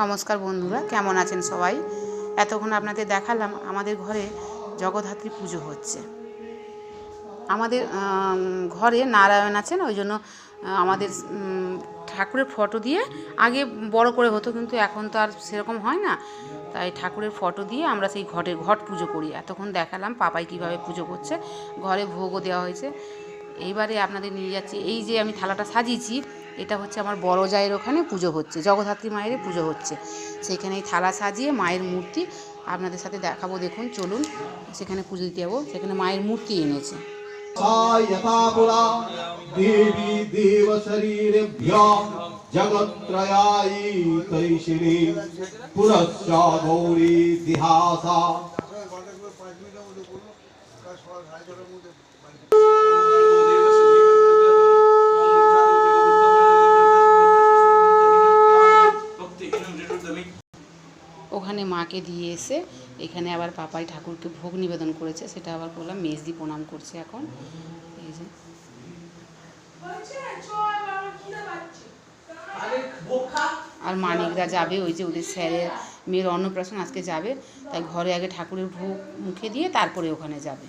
নমস্কার বন্ধুরা, কেমন আছেন সবাই? এতক্ষণ আপনাদের দেখালাম আমাদের ঘরে জগদ্ধাত্রী পুজো হচ্ছে। আমাদের ঘরে নারায়ণ আছেন, ওই জন্য আমাদের ঠাকুরের ফটো দিয়ে আগে বড় করে হতো, কিন্তু এখন তো আর সেরকম হয় না। তাই ঠাকুরের ফটো দিয়ে আমরা সেই ঘটের ঘট পুজো করি। এতক্ষণ দেখালাম পাপাই কীভাবে পুজো করছে। ঘরে ভোগও দেওয়া হয়েছে। এইবারে আপনাদের নিয়ে যাচ্ছি, এই যে আমি থালাটা সাজিয়েছি, এটা হচ্ছে আমার বড় জায়ের ওখানে পুজো হচ্ছে, জগদ্ধাত্রী মায়ের পুজো হচ্ছে। সেখানে এই থালা সাজিয়ে মায়ের মূর্তি আপনাদের সাথে দেখাবো, দেখুন, চলুন, সেখানে পুজো দিতে যাব, সেখানে মায়ের মূর্তি এনেছে। মাকে দিয়ে এসে এখানে আবার পাপাই ঠাকুরকে ভোগ নিবেদন করেছে সেটা আবার বললাম মেজদি প্রণাম করছে এখন। এই যে। আর মানিকরা যাবে ওই যে ওদের স্যারের মেয়ের অন্নপ্রাশন আজকে যাবে তাই ঘরে আগে ঠাকুরের ভোগ মুখে দিয়ে তারপরে ওখানে যাবে।